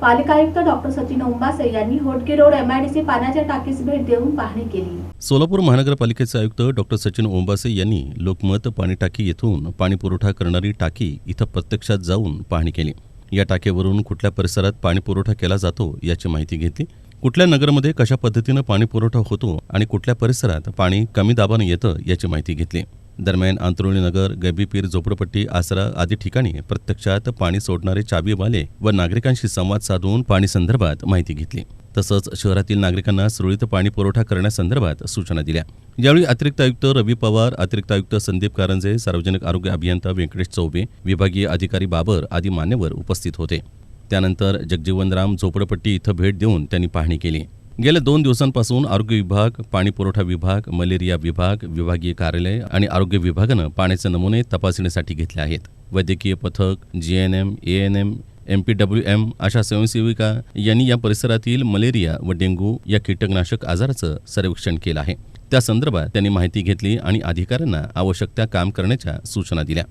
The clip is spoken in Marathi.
पालिका आयुक्त डॉक्टर सचिन ओंबासे यांनी होटगी रोड एमआयडीसी पाण्याच्या टाकीस भेट देऊन पाहणी केली. सोलापूर महानगरपालिकेचे आयुक्त डॉक्टर सचिन ओंबासे यांनी लोकमत पाणी टाकी येथून पाणी पुरवठा करणारी टाकी इथं प्रत्यक्षात जाऊन पाहणी केली. या टाकीवरून कुठल्या परिसरात पाणी पुरवठा केला जातो याची माहिती घेतली. कुठल्या नगरमध्ये कशा पद्धतीनं पाणी पुरवठा होतो आणि कुठल्या परिसरात पाणी कमी दाबानं येतं याची माहिती घेतली. दरम्यान आंतरोळी गबीपीर झोपडपट्टी आसरा आदी ठिकाणी प्रत्यक्षात पाणी सोडणारे चाबीवाले व नागरिकांशी संवाद साधून पाणी संदर्भात माहिती घेतली. तसंच शहरातील नागरिकांना सुरळीत पाणी पुरवठा करण्यासंदर्भात सूचना दिल्या. यावेळी अतिरिक्त आयुक्त रवी पवार अतिरिक्त आयुक्त संदीप कारंजे सार्वजनिक आरोग्य अभियंता व्यंकटेश चौबे विभागीय अधिकारी बाबर आदी मान्यवर उपस्थित होते. त्यानंतर जगजीवनराम झोपडपट्टी इथं भेट देऊन त्यांनी पाहणी केली. गेल्या दोन दिवसांपासून आरोग्य विभाग पाणी पुरवठा विभाग मलेरिया विभाग विभागीय कार्यालय आणि आरोग्य विभागानं पाण्याचे नमुने तपासणीसाठी घेतले आहेत. वैद्यकीय पथक G N M A N M M P W M अशा स्वयंसेविका यांनी या परिसरातील मलेरिया व डेंग्यू या कीटकनाशक आजाराचं सर्वेक्षण केलं आहे. त्या संदर्भात त्यांनी माहिती घेतली आणि अधिकाऱ्यांना आवश्यक त्या काम करण्याच्या सूचना दिल्या.